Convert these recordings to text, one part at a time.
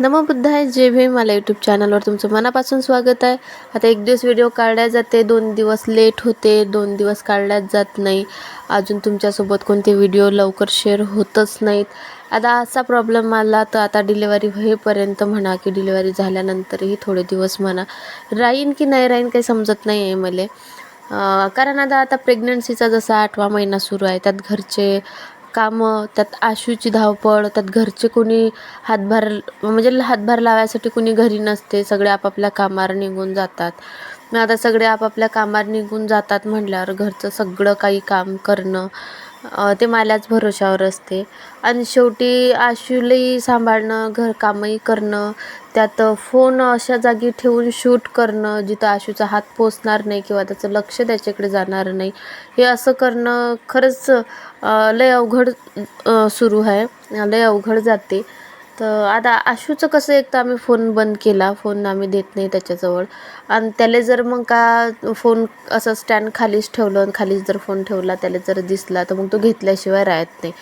नमो आहे जे भीम. मला यूट्यूब चॅनलवर तुमचं मनापासून स्वागत आहे. आता एक दिवस व्हिडिओ काढल्या जाते. दोन दिवस लेट होते. दोन दिवस काढल्याच जात नाही. अजून तुमच्यासोबत कोणते व्हिडिओ लवकर शेअर होतच नाहीत. आता असा प्रॉब्लेम आला तर आता डिलेवरी होईपर्यंत म्हणा की डिलेवरी झाल्यानंतरही थोडे दिवस म्हणा. राहीन की नाही राहीन काही समजत नाही आहे मला कारण आता आता प्रेग्नन्सीचा जसा आठवा महिना सुरू आहे त्यात घरचे कामं त्यात आशूची धावपळ त्यात घरचे कोणी हातभार म्हणजे हातभार लावायसाठी कोणी घरी नसते सगळे आपापल्या कामावर निघून जातात. मग आता सगळे आपापल्या कामावर निघून जातात म्हटल्यावर घरचं सगळं काही काम करणं ते माझ्याच भरोशावर असते. आणि शेवटी आशूलाही सांभाळणं घरकामही करणं त्यात फोन अशा जागी ठेवून शूट करणं जिथं आशूचा हात पोचणार नाही किंवा त्याचं लक्ष त्याच्याकडे जाणार नाही हे असं करणं खरंच लय अवघड सुरू आहे. लय अवघड जाते. तर आता आशूचं कसं एक तर आम्ही फोन बंद केला. फोन आम्ही देत नाही त्याच्याजवळ. आणि त्याला जर मग का फोन असं स्टँड खालीच ठेवलं आणि खालीच जर फोन ठेवला त्याला जर दिसला तर मग तो घेतल्याशिवाय राहत नाही.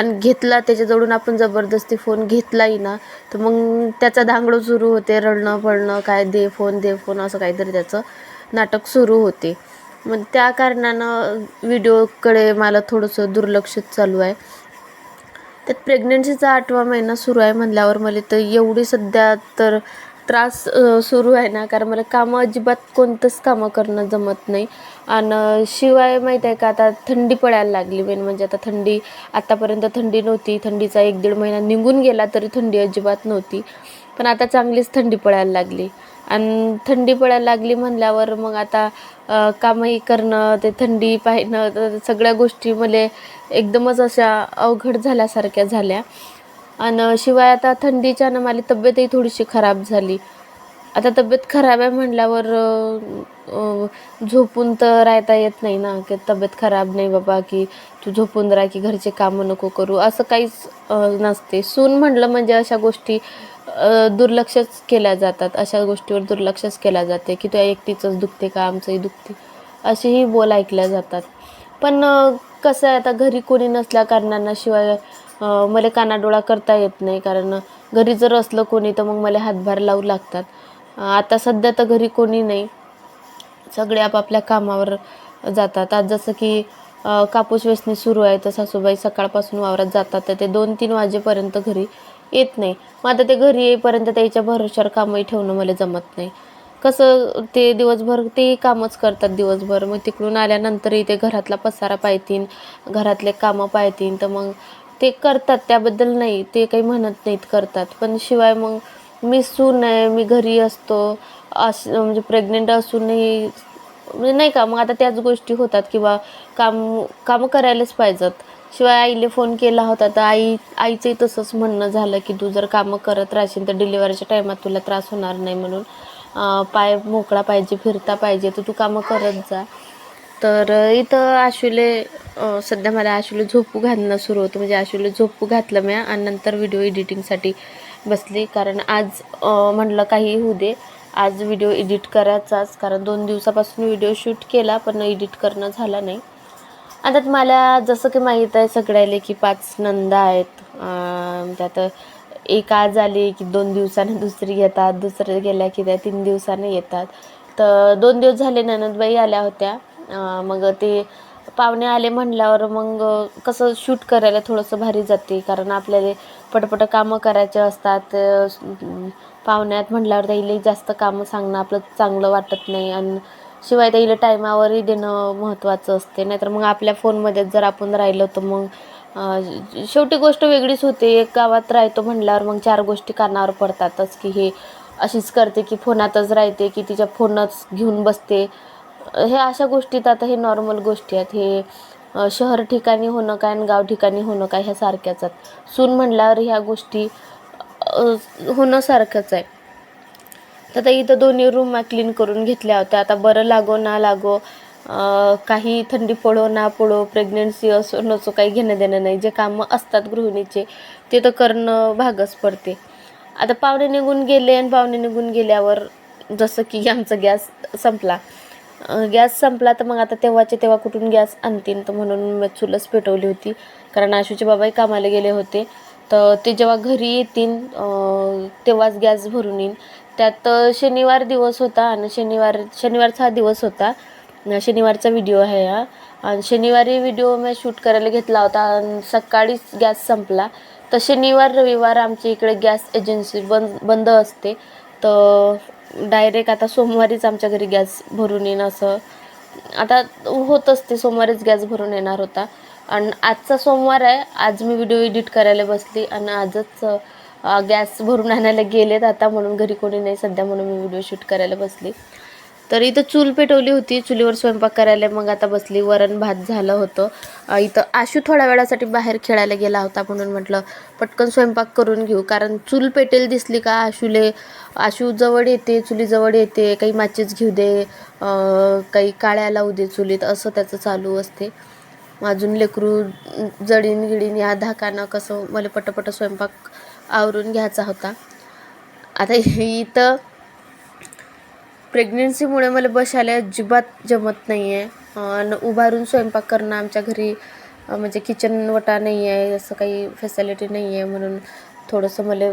आणि घेतला त्याच्याजवळून आपण जबरदस्ती फोन घेतलाही ना तर मग त्याचा धांगडो सुरू होते रडणं पडणं काय दे फोन दे फोन असं काहीतरी त्याचं नाटक सुरू होते. मग त्या कारणानं व्हिडिओकडे मला थोडंसं दुर्लक्षित चालू आहे. त्यात प्रेग्नन्सीचा आठवा महिना सुरू आहे म्हणल्यावर मला तर एवढी सध्या तर त्रास सुरू आहे ना कारण मला कामं अजिबात कोणतंच कामं करणं जमत नाही. आणि शिवाय माहीत आहे का आता थंडी पडायला लागली मेन म्हणजे आता थंडी आतापर्यंत थंडी नव्हती. थंडीचा एक दीड महिना निघून गेला तरी थंडी अजिबात नव्हती. पण आता चांगलीच थंडी पडायला लागली. आणि थंडी पडायला लागली म्हणल्यावर मग आता कामही करणं ते थंडी पाहणं तर सगळ्या गोष्टी मला एकदमच अशा अवघड झाल्यासारख्या झाल्या. आणि शिवाय आता थंडीच्यानं माझी तब्येतही थोडीशी खराब झाली. आता तब्येत खराब आहे म्हटल्यावर झोपून तर राहता येत नाही ना की तब्येत खराब नाही बाबा की तू झोपून राहा की घरचे कामं नको करू असं काहीच नसते. सून म्हटलं म्हणजे अशा गोष्टी दुर्लक्षच केल्या जातात. अशा गोष्टीवर दुर्लक्षच केल्या जाते की तुझ्या एकटीचंच दुखते का आमचंही दुखते असेही बोल ऐकल्या जातात. पण कसं आहे आता घरी कोणी नसल्या कारणानं शिवाय मला कानाडोळा करता येत नाही कारण घरी जर असलं कोणी तर मग मला हातभार लावू लागतात. आता सध्या तर घरी कोणी नाही. सगळे आपापल्या कामावर जातात. आज जसं की कापूस वेचणी सुरू आहे तर सासूबाई सकाळपासून वावरात जातात तर ते दोन तीन वाजेपर्यंत घरी येत नाही. मग आता ते घरी येईपर्यंत त्याच्या भरोश्यावर कामही ठेवणं मला जमत नाही. कसं ते दिवसभर ते कामच करतात दिवसभर. मग तिकडून आल्यानंतरही ते घरातला पसारा पाहतीन घरातले कामं पाहतीन तर मग ते करतात त्याबद्दल नाही ते काही म्हणत नाहीत करतात. पण शिवाय मग मी सून आहे मी घरी असतो अस म्हणजे प्रेग्नेंट असूनही म्हणजे नाही का मग आता त्याच गोष्टी होतात किंवा काम कामं करायलाच पाहिजेत. शिवाय आईले फोन केला होता तर आई आईचंही तसंच म्हणणं झालं की तू जर कामं करत राहशील तर डिलिव्हरीच्या टायमात तुला त्रास होणार नाही म्हणून पाय मोकळा पाहिजे फिरता पाहिजे तर तू कामं करत जा. तर इथं आशुले सध्या मला आशुले झोपू घालणं सुरू होतं. म्हणजे आशुले झोपू घातलं मी आणि नंतर व्हिडिओ एडिटिंगसाठी बसली. कारण आज म्हणलं म्हटलं काही होऊ दे. आज व्हिडिओ एडिट करायचाच. कारण दोन दिवसापासून व्हिडिओ शूट केला पण एडिट करणं झालं नाही. आता मला जसं की माहीत आहे सगळ्याले की पाच नंदा आहेत. म्हणजे त्यात एक आज आली की दोन दिवसाने दुसरी येतात. दुसरे गेल्या की त्या तीन दिवसाने येतात. तर दोन दिवस झाले ननदबाई आल्या होत्या. मग ते पाहुणे आले म्हणल्यावर मग कसं शूट करायला थोडंसं भारी जाते. कारण आपल्याला पटपट कामं करायचे असतात. पाहुण्यात म्हटल्यावर त्याला जास्त कामं सांगणं आपलं चांगलं वाटत नाही. आणि शिवाय त्याला टायमावरही देणं महत्त्वाचं असते. नाहीतर मग आपल्या फोनमध्ये जर आपण राहिलो तर मग शेवटी गोष्ट वेगळीच होते. एक गावात राहतो म्हणल्यावर मग चार गोष्टी कानावर पडतातच की हे अशीच करते की फोनातच राहते की तिच्या फोनच घेऊन बसते. हे अशा गोष्टीत आता हे नॉर्मल गोष्टी आहेत. हे शहर ठिकाणी होणं काय आणि गाव ठिकाणी होणं काय ह्या सारख्याच आहेत. सून म्हणल्यावर ह्या गोष्टी होणं सारखंच आहे. तर आता इथं दोन्ही रूम क्लीन करून घेतल्या होत्या. आता बरं लागो ना लागो काही थंडी पडो ना पडो प्रेग्नेन्सी असो नसो काही घेणं देणं नाही. जे कामं असतात गृहिणीचे ते तर करणं भागच पडते. आता पाहुणे निघून गेले आणि पाहुणे निघून गेल्यावर जसं की आमचा गॅस संपला. गॅस संपला तर मग आता तेव्हाचे तेव्हा कुठून गॅस आणतीन तर म्हणून मी चुलच पेटवली होती. कारण आशूचे बाबाही कामाला गेले होते. तर ते जेव्हा घरी येतील तेव्हाच गॅस भरून येईन त्यात शनिवार दिवस होता आणि शनिवार शनिवारचा हा दिवस होता. शनिवारचा व्हिडिओ आहे हा. आणि शनिवारी व्हिडिओ मी शूट करायला घेतला होता आणि सकाळीच गॅस संपला. तर शनिवार रविवार आमच्या इकडे गॅस एजन्सी बंद बंद असते. तर डायरेक्ट आता सोमवारीच आमच्या घरी गॅस भरून येईन असं. आता होत असते सोमवारीच गॅस भरून येणार होता. आणि आजचा सोमवार आहे आज मी व्हिडिओ एडिट करायला बसली आणि आजच गॅस भरून आणायला गेलेत आता म्हणून घरी कोणी नाही सध्या म्हणून मी व्हिडिओ शूट करायला बसली. तर इथं चूल पेटवली होती. चुलीवर स्वयंपाक करायला मग आता बसली. वरण भात झालं होतं. इथं आशू थोड्या वेळासाठी बाहेर खेळायला गेला होता म्हणून म्हटलं पटकन स्वयंपाक करून घेऊ. कारण चूल पेटेल दिसली का आशूले? आशू जवळ येते चुलीजवळ येते. काही माचीस घेऊ दे. काही काळ्या लावू दे चुलीत. असं त्याचं चालू असते. अजून लेकरू जडीन गिडीन या धाकानं कसं मला पटपट स्वयंपाक आवरून घ्यायचा होता. आता इथं प्रेग्नेन्सीमुळे मला बसायला अजिबात जमत नाही आहे आणि उभारून स्वयंपाक करणं आमच्या घरी म्हणजे किचन वटा नाही आहे असं काही फॅसिलिटी नाही आहे म्हणून थोडंसं मला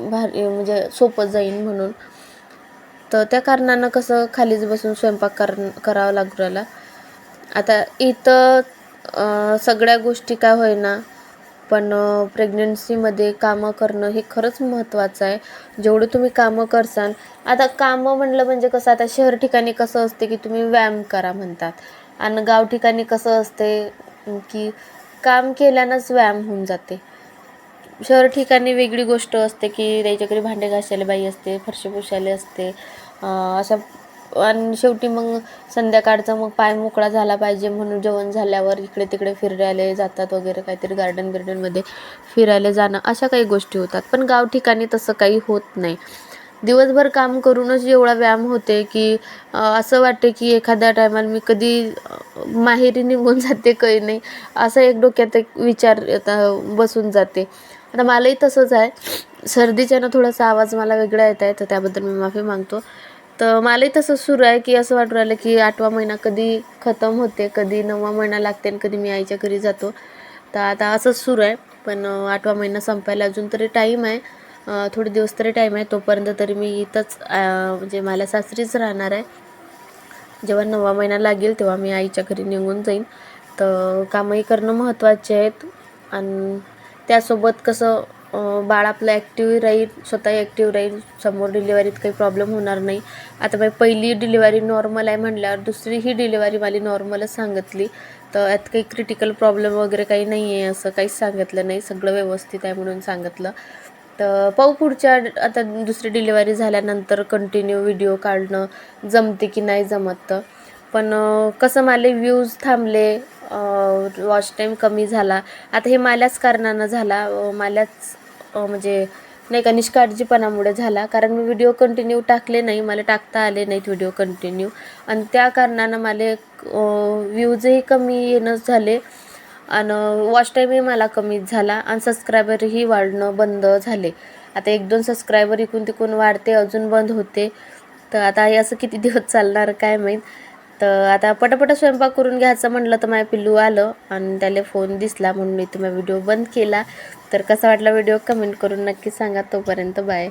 भारी म्हणजे सोपं जाईन म्हणून. तर त्या कारणानं कसं खालीच बसून स्वयंपाक कर करावा लागू राहिला. आता इथं सगळ्या गोष्टी काय होईना पण प्रेग्नन्सीमध्ये कामं करणं हे खरंच महत्त्वाचं आहे. जेवढं तुम्ही कामं करसाल आता कामं म्हणलं म्हणजे कसं आता शहर ठिकाणी कसं असते की तुम्ही व्यायाम करा म्हणतात. आणि गाव ठिकाणी कसं असते की काम केल्यानंच व्यायाम होऊन जाते. शहर ठिकाणी वेगळी गोष्ट असते की त्याच्याकडे भांडे घासायला बाई असते फरशी पुसायला असते अशा आणि शेवटी मग संध्याकाळचा मग पाय मोकळा झाला पाहिजे म्हणून जेवण झाल्यावर इकडे तिकडे फिरायला जातात वगैरे काहीतरी गार्डन बिर्डनमध्ये फिरायला जाणं अशा काही गोष्टी होतात. पण गाव ठिकाणी तसं काही होत नाही. दिवसभर काम करूनच एवढा व्यायाम होते की असं वाटते की एखाद्या टायमाला मी कधी माहेरी निघून जाते काही नाही असं एक डोक्यात एक विचार बसून जाते. आता मलाही तसंच आहे. सर्दीच्यानं थोडासा आवाज मला वेगळा येत आहे तर त्याबद्दल मी माफी मागतो. तर मलाही तसं सुरू आहे की असं वाटू राहिलं की आठवा महिना कधी खतम होते कधी नववा महिना लागते आणि कधी मी आईच्या घरी जातो. तर आता असंच सुरू आहे पण आठवा महिना संपायला अजून तरी टाईम आहे. थोडे दिवस तरी टाईम आहे तोपर्यंत तरी मी इथंच म्हणजे मला सासरीच राहणार आहे. जेव्हा नववा महिना लागेल तेव्हा मी आईच्या घरी निघून जाईन. तर कामही करणं महत्त्वाचे आहेत. आणि त्यासोबत कसं बाळ आपलं ॲक्टिव्ह राहील स्वतः ॲक्टिव्ह राहील समोर डिलिव्हरीत काही प्रॉब्लेम होणार नाही. आता बाई पहिली डिलिव्हरी नॉर्मल आहे म्हटल्यावर दुसरी ही डिलिव्हरी मला नॉर्मलच सांगितली. तर यात काही क्रिटिकल प्रॉब्लेम वगैरे काही नाही आहे असं काहीच सांगितलं नाही. सगळं व्यवस्थित आहे म्हणून सांगितलं. तर पाहू पुढच्या आता दुसरी डिलिव्हरी झाल्यानंतर कंटिन्यू व्हिडिओ काढणं जमते की नाही जमत तर. पण कसं मला व्ह्यूज थांबले वॉच टाईम कमी झाला. आता हे माल्याच कारणानं झाला माल्याच म्हणजे नाही का निष्काळजीपणामुळे झाला. कारण मी व्हिडिओ कंटिन्यू टाकले नाही मला टाकता आले नाहीत व्हिडिओ कंटिन्यू आणि त्या कारणानं मला व्ह्यूजही कमी येणं झाले. आणि वॉच टाईमही मला कमीच झाला. आणि सबस्क्रायबरही वाढणं बंद झाले. आता एक दोन सबस्क्रायबर इकून तिकून वाढते अजून बंद होते. तर आता हे असं किती दिवस चालणार काय माहीत? तर आता पटापट स्वयंपाक करून घ्यायचं म्हटलं तर माझ्या पिल्लू आलं आणि त्याला फोन दिसला म्हणून मी तुम्ही व्हिडिओ बंद केला. तर कसा वाटला व्हिडिओ कमेंट करून नक्की सांगा. तोपर्यंत बाय